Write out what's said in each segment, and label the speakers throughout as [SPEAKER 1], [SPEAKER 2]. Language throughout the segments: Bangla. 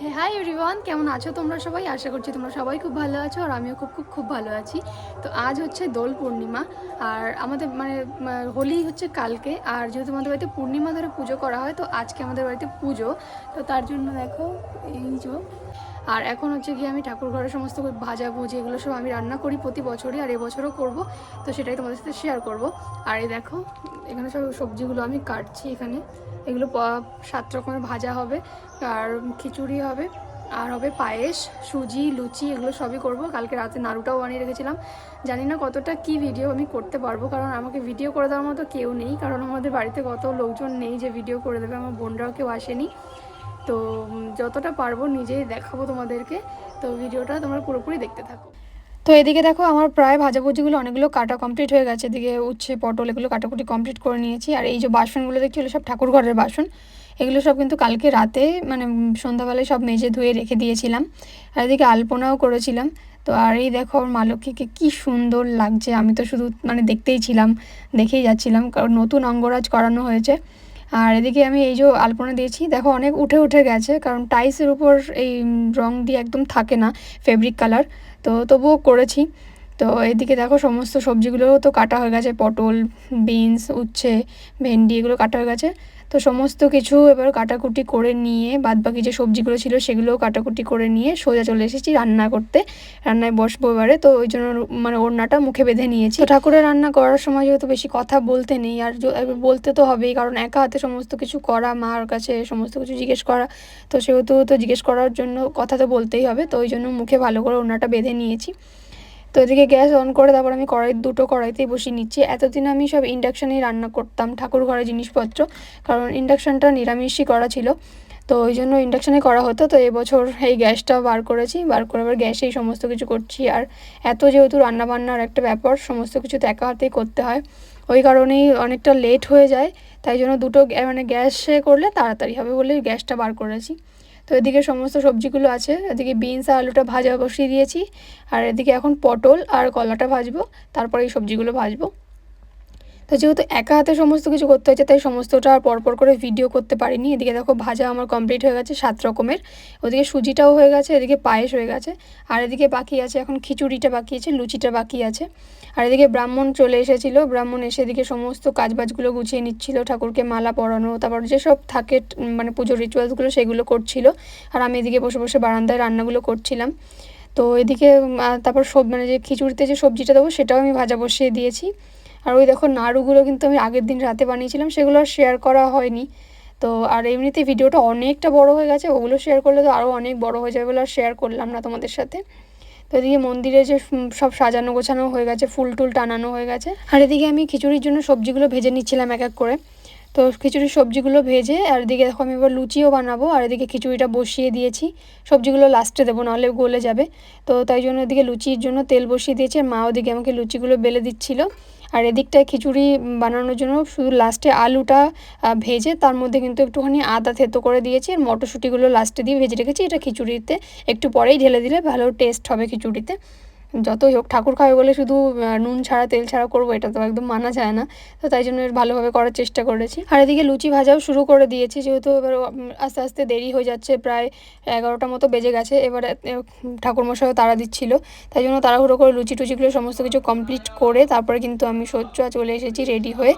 [SPEAKER 1] হ্যাঁ হাই এভরিওয়ান কেমন আছো তোমরা সবাই? আশা করছি তোমরা সবাই খুব ভালো আছো আর আমিও খুব খুব খুব ভালো আছি। তো আজ হচ্ছে দোল পূর্ণিমা আর আমাদের মানে হোলি হচ্ছে কালকে আর যেহেতু আমাদের বাড়িতে পূর্ণিমা ধরে পুজো করা হয়, তো আজকে আমাদের বাড়িতে পুজো। তো তার জন্য দেখো, এই যে আর এখন হচ্ছে গিয়ে আমি ঠাকুর ঘরের সমস্ত ভাজা ভুজি এগুলো সব আমি রান্না করি প্রতি বছরই, আর এবছরও করব। তো সেটাই তোমাদের সাথে শেয়ার করব। আর এই দেখো, এখানে সব সবজিগুলো আমি কাটছি এখানে। এগুলো সাত রকমের ভাজা হবে, আর খিচুড়ি হবে, আর হবে পায়েস, সুজি, লুচি, এগুলো সবই করব। কালকে রাতে নাড়ুটাও বানিয়ে রেখেছিলাম। জানি না কতটা কি ভিডিও আমি করতে পারব, কারণ আমাকে ভিডিও করে দেওয়ার মতো কেউ নেই। কারণ আমাদের বাড়িতে কত লোকজন নেই যে ভিডিও করে দেবে, আমার বোনরাও কেউ আসেনি। তো যতটা পারব নিজেই দেখাবো তোমাদেরকে। তো ভিডিওটা তোমরা পুরোপুরি দেখতে থাকো। তো এদিকে দেখো, আমার প্রায় ভাজাভুজিগুলো অনেকগুলো কাটা কমপ্লিট হয়ে গেছে। এদিকে উচ্ছে, পটল, এগুলো কাটাকুটি কমপ্লিট করে নিয়েছি। আর এই যে বাসনগুলো দেখছি, এগুলো সব ঠাকুর ঘরের বাসন। এগুলো সব কিন্তু কালকে রাতে মানে সন্ধ্যাবেলায় সব মেজে ধুয়ে রেখে দিয়েছিলাম। আর এদিকে আলপনাও করেছিলাম। তো আর এই দেখো, আমার মা লক্ষ্মীকে কী সুন্দর লাগছে। আমি তো শুধু মানে দেখতেই ছিলাম, দেখেই যাচ্ছিলাম। কারণ নতুন অঙ্গরাজ করানো হয়েছে। আর এদিকে আমি এই যে আলপনা দিয়েছি, দেখো অনেক উঠে উঠে গেছে, কারণ টাইসের উপর এই রং দিয়ে একদম থাকে না ফেব্রিক কালার তো তবুও করেছি। তো এদিকে দেখো সমস্ত সবজিগুলোও তো কাটা হয়ে গেছে, পটল বিনস উচ্ছে, ভেন্ডি এগুলো কাটা হয়ে গেছে। তো সমস্ত কিছু এবার কাটাকুটি করে নিয়ে, বাদবাকি যে সবজিগুলো ছিল সেগুলোও কাটাকুটি করে নিয়ে সোজা চলে এসেছি রান্না করতে। রান্নায় বসবো এবারে, তো ওই জন্য মানে ওড়নাটা মুখে বেঁধে নিয়েছি। ঠাকুরের রান্না করার সময় যেহেতু বেশি কথা বলতে নেই, আর বলতে তো হবেই, কারণ একা হাতে সমস্ত কিছু করা, মার কাছে সমস্ত কিছু জিজ্ঞেস করা, তো সেহেতু তো জিজ্ঞেস করার জন্য কথা তো বলতেই হবে, তো ওই জন্য মুখে ভালো করে ওড়নাটা বেঁধে নিয়েছি। তো এদিকে গ্যাস অন করে তারপর আমি কড়াই, দুটো কড়াইতেই বসিয়ে নিচ্ছি। এতদিন আমি সব ইন্ডাকশানেই রান্না করতাম ঠাকুর ঘরের জিনিসপত্র, কারণ ইন্ডাকশানটা নিরামিষই করা ছিল। তো ওই জন্য ইন্ডাকশানে করা হতো, তো এবছর এই গ্যাসটা বার করেছি। বার করে এবার গ্যাসেই সমস্ত কিছু করছি। আর এত যেহেতু রান্নাবান্নার একটা ব্যাপার, সমস্ত কিছু তো একা হাতেই করতে হয়। ওই কারণেই অনেকটা লেট হয়ে যায়। তাই জন্য দুটো মানে গ্যাসে করলে তাড়াতাড়ি হবে বলে গ্যাসটা বার করেছি। তো এদিকে সমস্ত সবজিগুলো আছে। এদিকে বিনস আর আলুটা ভাজা বসিয়ে দিয়েছি। আর এদিকে এখন পটল আর কলাটা ভাজবো। তারপরে এই সবজিগুলো ভাজবো। তো যেহেতু একা হাতে সমস্ত কিছু করতে হয়েছে, তাই সমস্তটা পরপর করে ভিডিও করতে পারিনি। এদিকে দেখো ভাজা আমার কমপ্লিট হয়ে গেছে সাত রকমের। ওদিকে সুজিটাও হয়ে গেছে, এদিকে পায়েস হয়ে গেছে, আর এদিকে বাকি আছে এখন খিচুড়িটা বাকি আছে, লুচিটা বাকি আছে। আর এদিকে ব্রাহ্মণ চলে এসেছিল, ব্রাহ্মণ এসে এদিকে সমস্ত কাজবাজগুলো গুছিয়ে নিচ্ছিল, ঠাকুরকে মালা পরানো, তারপর যেসব থাকে মানে পুজোর রিচুয়ালসগুলো সেগুলো করছিল। আর আমি এদিকে বসে বসে বারান্দায় রান্নাগুলো করছিলাম। তো এদিকে তারপর সব মানে যে খিচুড়িতে যে সবজিটা দেবো সেটাও আমি ভাজা বসিয়ে দিয়েছি। আর ওই দেখো নাড়ুগুলো কিন্তু আমি আগের দিন রাতে বানিয়েছিলাম, সেগুলো আর শেয়ার করা হয়নি। তো আর এমনিতে ভিডিওটা অনেকটা বড় হয়ে গেছে, ওগুলো শেয়ার করলে তো আরও অনেক বড় হয়ে যাবে বলে আর শেয়ার করলাম না তোমাদের সাথে। তো এদিকে মন্দিরে যে সব সাজানো গোছানো হয়ে গেছে, ফুল টুল টানানো হয়ে গেছে। আর এদিকে আমি খিচুড়ির জন্য সবজিগুলো ভেজে নিচ্ছিলাম এক এক করে। তো খিচুড়ির সবজিগুলো ভেজে, আর এদিকে দেখো আমি এবার লুচিও বানাবো, আর এদিকে খিচুড়িটা বসিয়ে দিয়েছি। সবজিগুলো লাস্টে দেবো, নাহলে গলে যাবে। তো তাই জন্য এদিকে লুচির জন্য তেল বসিয়ে দিয়েছি, আর মা ওদিকে আমাকে লুচিগুলো বেলে দিচ্ছিল। আর এদিকটায় খিচুড়ি বানানোর জন্য শুধু লাস্টে আলুটা ভেজে তার মধ্যে কিন্তু একটুখানি আদা থেতো করে দিয়েছি আর মটরশুঁটিগুলো লাস্টে দিয়ে ভেজে রেখেছি। এটা খিচুড়িতে একটু পরেই ঢেলে দিলে ভালো টেস্ট হবে খিচুড়িতে। যতই হোক, ঠাকুর খাবে বলে শুধু নুন ছাড়া, তেল ছাড়া করব, এটা তো একদম মানা যায় না। তো তাই জন্য ভালোভাবে করার চেষ্টা করেছি। আর এদিকে লুচি ভাজাও শুরু করে দিয়েছি, যেহেতু এবার আস্তে আস্তে দেরি হয়ে যাচ্ছে, প্রায় এগারোটা মতো বেজে গেছে। এবার ঠাকুরমশাইও তাড়া দিচ্ছিল। তাই জন্য তাড়াহুড়ো করে লুচি টুচিগুলো সমস্ত কিছু কমপ্লিট করে তারপরে কিন্তু আমি সহ্য চলে এসেছি রেডি হয়ে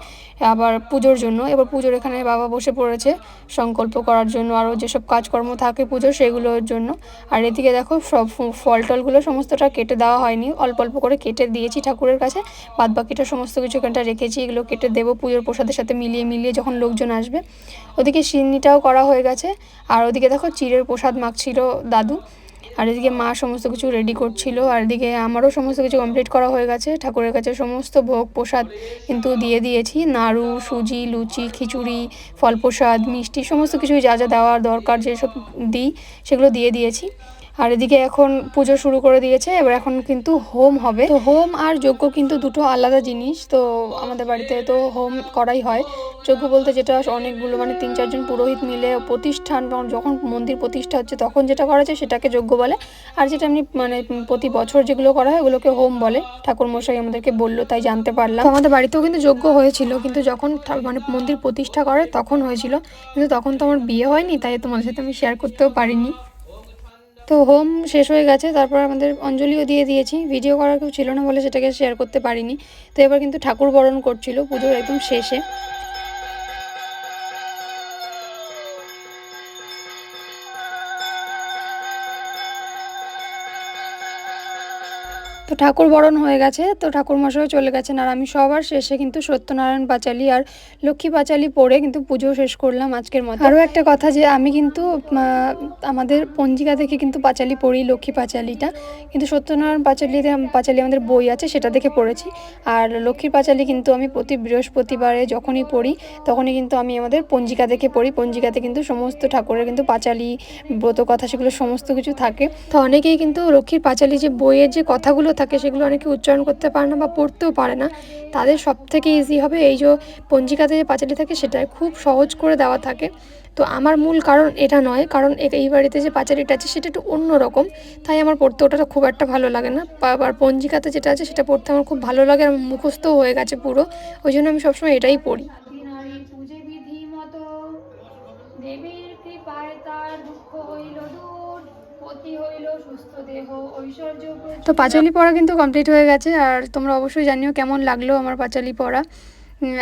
[SPEAKER 1] আবার পুজোর জন্য। এবার পুজোর এখানে বাবা বসে পড়েছে সংকল্প করার জন্য। আরও যেসব কাজকর্ম থাকে পুজোর সেগুলোর জন্য। আর এদিকে দেখো সব ফল টলগুলো সমস্তটা কেটে দেওয়া হয়নি। অল্প অল্প করে কেটে দিয়েছি ঠাকুরের কাছে। বাদ বাকিটা সমস্ত কিছু এখানটা রেখেছি, এগুলো কেটে দেবো পুজোর প্রসাদের সাথে মিলিয়ে মিলিয়ে যখন লোকজন আসবে। ওদিকে সিন্নিটাও করা হয়ে গেছে। আর ওদিকে দেখো চিড়ের প্রসাদ মাখছিল দাদু। আর এদিকে মা সমস্ত কিছু রেডি করছিল। আর এদিকে আমারও সমস্ত কিছু কমপ্লিট করা হয়ে গেছে। ঠাকুরের কাছে সমস্ত ভোগ প্রসাদ কিন্তু দিয়ে দিয়েছি। নাড়ু, সুজি, লুচি, খিচুড়ি, ফল প্রসাদ, মিষ্টি, সমস্ত কিছু যা যা দেওয়ার দরকার যেসব দিই সেগুলো দিয়ে দিয়েছি। আর এদিকে এখন পুজো শুরু করে দিয়েছে, এবার এখন কিন্তু হোম হবে। তো হোম আর যজ্ঞ কিন্তু দুটো আলাদা জিনিস, তো আমাদের বাড়িতে তো হোম করাই হয়। যজ্ঞ বলতে যেটা অনেকগুলো মানে তিন চারজন পুরোহিত মিলে প্রতিষ্ঠান যখন মন্দির প্রতিষ্ঠা হচ্ছে, তখন যেটা করা যায় সেটাকে যজ্ঞ বলে। আর যেটা এমনি মানে প্রতি বছর যেগুলো করা হয়, ওগুলোকে হোম বলে। ঠাকুর মশাই আমাদেরকে বলল, তাই জানতে পারলাম। আমাদের বাড়িতেও কিন্তু যজ্ঞ হয়েছিল, কিন্তু যখন মানে মন্দির প্রতিষ্ঠা করে তখন হয়েছিল। কিন্তু তখন তো আমার বিয়ে হয়নি, তাই তোমাদের সাথে আমি শেয়ার করতেও পারিনি। তো হোম শেষ হয়ে গেছে, তারপর আমাদের অঞ্জলিও দিয়ে দিয়েছি। ভিডিও করার কেউ ছিল না বলে সেটাকে শেয়ার করতে পারিনি। তো এবার কিন্তু ঠাকুর বরণ করছিল, পুজোর একদম শেষে। তো ঠাকুর বরণ হয়ে গেছে, তো ঠাকুর মশাইও চলে গেছেন আর আমি সবার শেষে কিন্তু সত্যনারায়ণ পাঁচালি আর লক্ষ্মী পাঁচালি পড়ে কিন্তু পুজো শেষ করলাম আজকের মতো আরও একটা কথা যে আমি কিন্তু আমাদের পঞ্জিকা থেকে কিন্তু পাঁচালি পড়ি লক্ষ্মী পাঁচালিটা। কিন্তু সত্যনারায়ণ পাঁচালিতে পাঁচালি আমাদের বই আছে সেটা দেখে পড়েছি। আর লক্ষ্মীর পাঁচালি কিন্তু আমি প্রতি বৃহস্পতিবারে যখনই পড়ি, তখনই কিন্তু আমি আমাদের পঞ্জিকা দেখে পড়ি। পঞ্জিকাতে কিন্তু সমস্ত ঠাকুরের কিন্তু পাঁচালি ব্রত কথা সেগুলো সমস্ত কিছু থাকে। তো অনেকেই কিন্তু লক্ষ্মীর পাঁচালি যে বইয়ের যে কথাগুলো থাকে সেগুলো অনেকে উচ্চারণ করতে পারে না বা পড়তেও পারে না। তাদের সব থেকে ইজি হবে এই যে পঞ্জিকাতে যে পাঁচালি থাকে সেটা খুব সহজ করে দেওয়া থাকে। তো আমার মূল কারণ এটা নয়, কারণ এই বাড়িতে যে পাঁচালিটা আছে সেটা একটু অন্যরকম তাই আমার পড়তে ওটা খুব একটা ভালো লাগে না। আবার পঞ্জিকাতে যেটা আছে সেটা পড়তে আমার খুব ভালো লাগে আর মুখস্থও হয়ে গেছে পুরো। ওই জন্য আমি সবসময় এটাই পড়ি। তো পাঁচালি পড়া কিন্তু কমপ্লিট হয়ে গেছে, আর তোমরা অবশ্যই জানিও কেমন লাগল আমার পাঁচালি পড়া।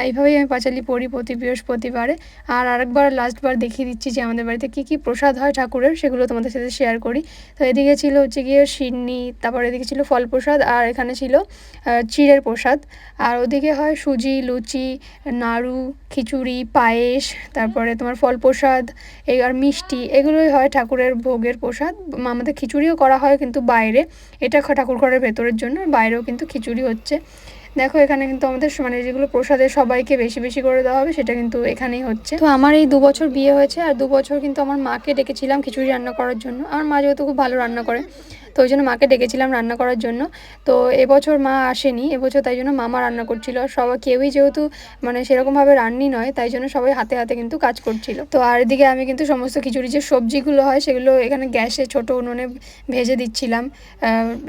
[SPEAKER 1] এইভাবেই আমি পাঁচালি পড়ি প্রতি বৃহস্পতিবারে। আর আরেকবার, লাস্টবার দেখিয়ে দিচ্ছি যে আমাদের বাড়িতে কী কী প্রসাদ হয় ঠাকুরের, সেগুলো তোমাদের সাথে শেয়ার করি। তো এদিকে ছিল হচ্ছে গিয়ে সিন্নি, তারপর এদিকে ছিল ফল প্রসাদ আর এখানে ছিল চিড়ের প্রসাদ। আর ওদিকে হয় সুজি, লুচি, নাড়ু, খিচুড়ি, পায়েস, তারপরে তোমার ফল প্রসাদ এই আর মিষ্টি, এগুলোই হয় ঠাকুরের ভোগের প্রসাদ। আমাদের খিচুড়িও করা হয় কিন্তু বাইরে। এটা ঠাকুর ঘরের ভেতরের জন্য, বাইরেও কিন্তু খিচুড়ি হচ্ছে। দেখো, এখানে কিন্তু আমাদের মানে যেগুলো প্রসাদে সবাইকে বেশি বেশি করে দেওয়া হবে, সেটা কিন্তু এখানেই হচ্ছে। তো আমার এই দু বছর বিয়ে হয়েছে, আর দু বছর কিন্তু আমার মাকে ডেকেছিলাম খিচুড়ি রান্না করার জন্য। আমার মা যেহেতু খুব ভালো রান্না করে তো ওই জন্য মাকে ডেকেছিলাম রান্না করার জন্য। তো এবছর মা আসেনি, এবছর তাই জন্য মামা রান্না করছিল। সবাই কেউই যেহেতু মানে সেরকমভাবে রান্নি নয়, তাই জন্য সবাই হাতে হাতে কিন্তু কাজ করছিল। তো আর এদিকে আমি কিন্তু সমস্ত খিচুড়ি যে সবজিগুলো হয় সেগুলো এখানে গ্যাসে ছোটো উনুনে ভেজে দিচ্ছিলাম।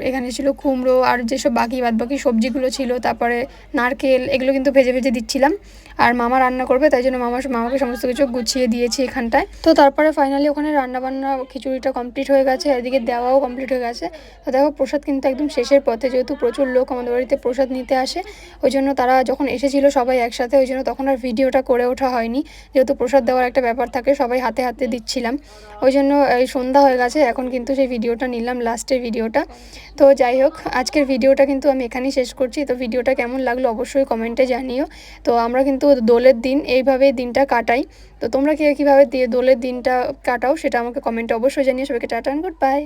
[SPEAKER 1] এখানে ছিল কুমড়ো আর যেসব বাকি বাদ বাকি সবজিগুলো ছিল, তারপরে নারকেল এগুলো কিন্তু ভেজে ভেজে দিচ্ছিলাম। আর মামা রান্না করবে, তাই জন্য মামা মামাকে সমস্ত কিছু গুছিয়ে দিয়েছি এখানটায়। তো তারপরে ফাইনালি ওখানে রান্না বান্না খিচুড়িটা কমপ্লিট হয়ে গেছে এদিকে দেওয়াও কমপ্লিট হয়ে গেছে। তো দেখো প্রসাদ কিন্তু একদম শেষের পথে, যেহেতু প্রচুর লোক আমাদের বাড়িতে প্রসাদ নিতে আসে, ওই জন্য তারা যখন এসেছিল সবাই একসাথে, ওই জন্য তখন আর ভিডিওটা করে ওঠা হয়নি। যেহেতু প্রসাদ দেওয়ার একটা ব্যাপার থাকে, সবাই হাতে হাতে দিচ্ছিলাম। ওই জন্য, এই সন্ধ্যা হয়ে গেছে, এখন কিন্তু সেই ভিডিওটা নিলাম, লাস্টের ভিডিওটা। তো যাই হোক, আজকের ভিডিওটা কিন্তু আমি এখানেই শেষ করছি। তো ভিডিওটা কেমন লাগল অবশ্যই কমেন্টে জানিও। তো আমরা কিন্তু দোলের দিন এইভাবে দিনটা কাটাই। তো তোমরা কে কীভাবে দিয়ে দোলের দিনটা কাটাও, সেটা আমাকে কমেন্টে অবশ্যই জানিয়ে সবাইকে টাটা গুড বাই